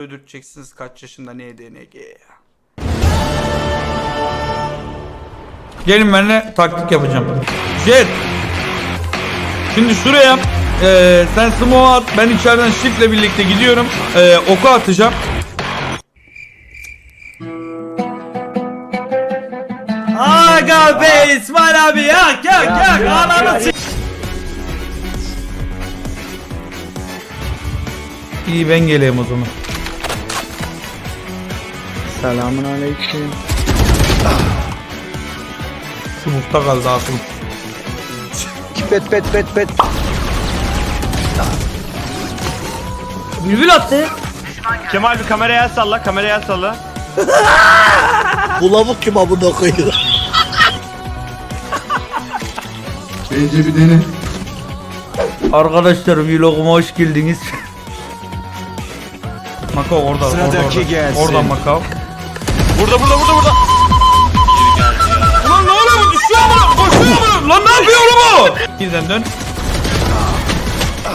öldürteceksiniz kaç yaşında ne DNG. Gelin benimle taktik yapacağım. Jet. Şimdi şuraya eee sen smoke at ben içeriden shiftle birlikte gidiyorum. Eee oku atacağım. Aga be İsmail abi yak yak yak ananı s- İyi ben geleyim o zaman. Selamun aleyküm. Smoke'ta kaldı aklım. Pet pet pet pet. Bülbül attı. Kemal bir kameraya el salla, kameraya el salla. Bu lavuk kim amına koyuyor? Bence bir dene. Arkadaşlar vloguma hoş geldiniz. Makao orada. Orada, orada. gelsin. Oradan Makao. Burada, burada, burada, burada. Ulan ne oluyor bu? Düşüyor mu? Koşuyor mu? Lan ne yapıyor oğlum bu? Birden dön.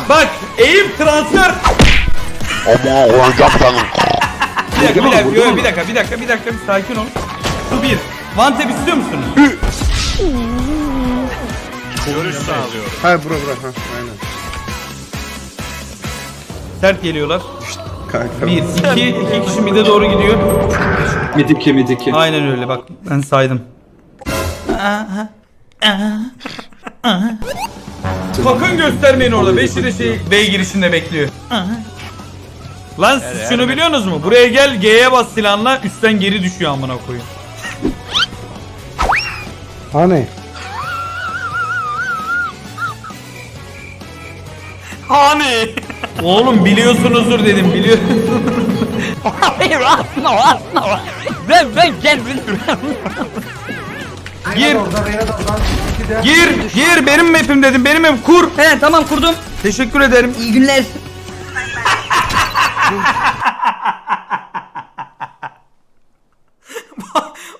Bak eğim transfer. Ama oyuncaktan Bir dakika bir dakika yo, bir dakika bir dakika bir dakika bir sakin ol. Bu bir. One tap istiyor musunuz? Görüş sağlıyor. Ha bura bura ha aynen. Sert geliyorlar. Kanka. Bir, iki, iki kişi mide doğru gidiyor. Midiki midiki. Aynen öyle bak ben saydım. Sakın göstermeyin orada. Beşi de şey B girişinde bekliyor. Lan siz şunu biliyorsunuz mu? Buraya gel G'ye bas silahla üstten geri düşüyor amına koyayım. Hani? Hani? Oğlum biliyorsunuzdur dedim biliyor. Hayır atma atma. Ben ben kendim. Gir. Gir, gir benim map'im dedim. Benim map kur. He tamam kurdum. Teşekkür ederim. İyi günler.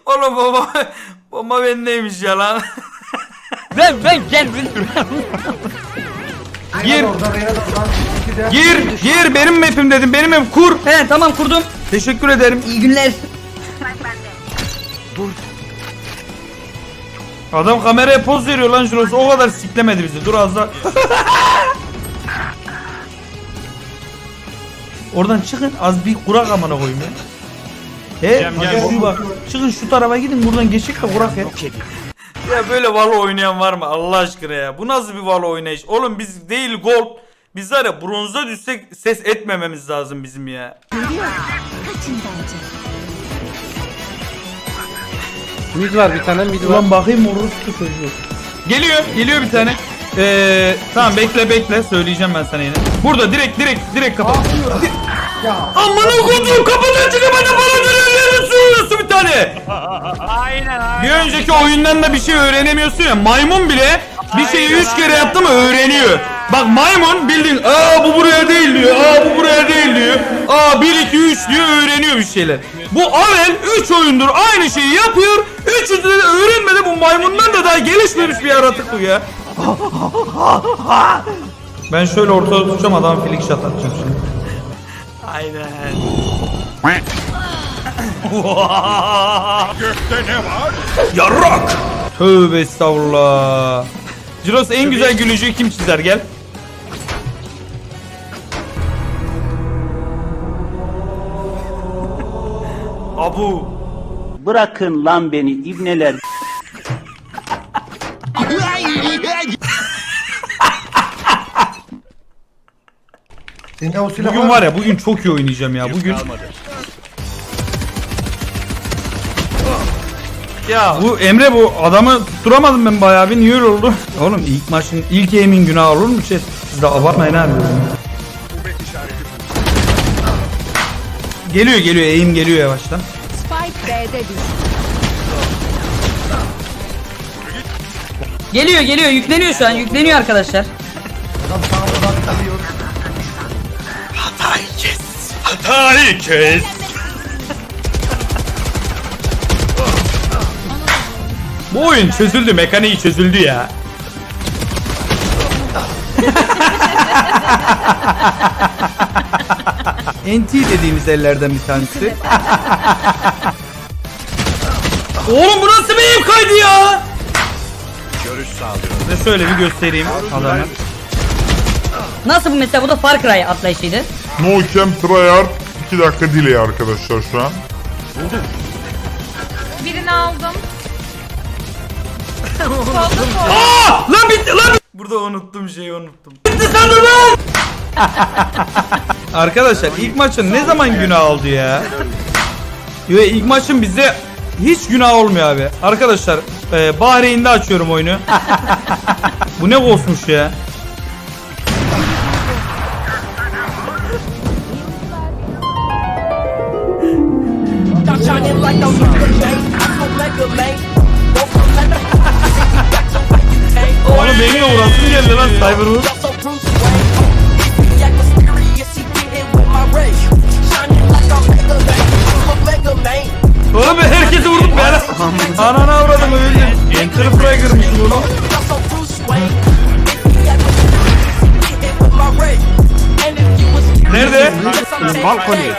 Oğlum baba bomba bendeymiş ya lan. Ben ben kendim. Gir. Gir, gir benim map'im dedim. Benim map kur. He tamam kurdum. Teşekkür ederim. İyi günler. Adam kameraya poz veriyor lan şurası. O kadar siklemedi bizi. Dur az daha. Oradan çıkın az bir kurak amına koyayım ya. He, Cem, gel. şu bak. Çıkın şu tarafa gidin buradan geçik de kurak ya. Ya böyle Valo oynayan var mı Allah aşkına ya? Bu nasıl bir Valo oynayış? Oğlum biz değil gold. Biz var ya bronza düşsek ses etmememiz lazım bizim ya. Mid var bir tane mid var. Ulan bakayım orospu çocuğu. Geliyor, geliyor bir tane. Ee, tamam bekle bekle söyleyeceğim ben sana yine. Burada direkt direkt direkt kapat. Aman okudum kapıdan çıkıp bana bana dönüyorsun bir tane. Aynen aynen. Bir önceki oyundan da bir şey öğrenemiyorsun ya. Maymun bile bir şeyi üç kere yaptı mı öğreniyor. Bak maymun bildiğin aa bu buraya değil diyor. Aa bu buraya değil diyor. Aa 1 2 3 diyor öğreniyor bir şeyler. Bu Avel 3 oyundur aynı şeyi yapıyor. Üçüncü de öğrenmedi bu maymundan da daha gelişmemiş bir yaratık bu ya. Ben şöyle ortada tutacağım adam flick shot atacağım şimdi. Aynen. Yarrak! Tövbe estağfurullah. Ciros en güzel gülücüğü kim çizer gel. Abu. Bırakın lan beni ibneler. Bugün var ya bugün çok iyi oynayacağım ya bugün. Ya bu Emre bu adamı tutturamadım ben bayağı bir niye öyle oldu? Oğlum ilk maçın ilk emin günah olur mu şey? Siz de abartmayın abi. Geliyor geliyor eğim geliyor yavaştan. B'de düştü. Geliyor geliyor yükleniyor şu an yükleniyor arkadaşlar. Hatayı kes. Bu oyun çözüldü mekaniği çözüldü ya. NT dediğimiz ellerden bir tanesi. Oğlum bu nasıl bir ev kaydı ya? Görüş sağlıyorum. Size şöyle bir göstereyim adamı. Nasıl bu mesela bu da Far Cry atlayışıydı. No Camp Tryhard 2 dakika delay arkadaşlar şu an. Birini aldım. Aa! Lan bitti lan bitti. Burada unuttum şeyi unuttum. Bitti sandım lan. Arkadaşlar ilk maçın ne zaman günah oldu ya? Yo ilk maçın bize hiç günah olmuyor abi. Arkadaşlar e, Bahreyn'de açıyorum oyunu. Bu ne ghostmuş ya? Oğlum benimle uğraşsın geldi lan Cyberwood. Ananı avradım öldüm. Enter Fragger'mışım oğlum. Nerede? Balkoni.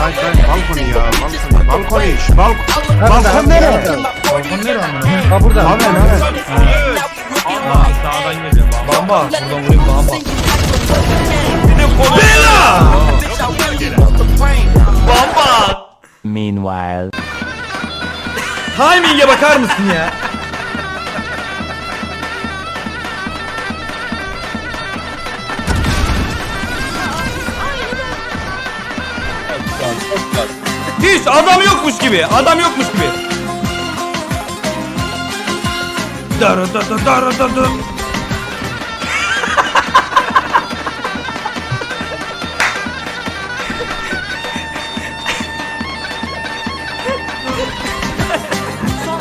Hayır hayır balkoni ya. Balkoni. Balkoni. Balkon. Balkon nereye? Balkon nerede amına? Ha burada. Abi evet. Aa, sağdan geliyor. Bamba. Buradan vurayım bamba. Bella! Bamba! Meanwhile. Timing'e bakar mısın ya? Hiç adam yokmuş gibi. Adam yokmuş gibi. Darı da da darı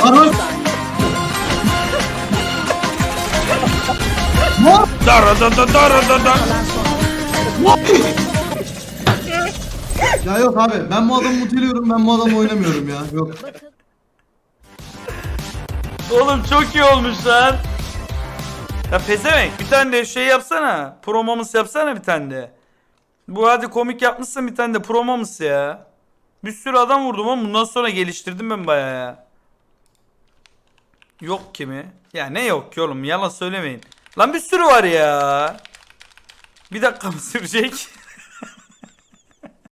da da. Da da darı da da. Ya yok abi ben bu adamı muteliyorum ben bu adamı oynamıyorum ya. Yok. Oğlum çok iyi olmuş lan. Ya pezevenk bir tane de şey yapsana. Promomuz yapsana bir tane de. Bu hadi komik yapmışsın bir tane de promomuz ya. Bir sürü adam vurdum ama bundan sonra geliştirdim ben bayağı ya. Yok kimi? Ya ne yok ki oğlum yalan söylemeyin. Lan bir sürü var ya. Bir dakika mı sürecek?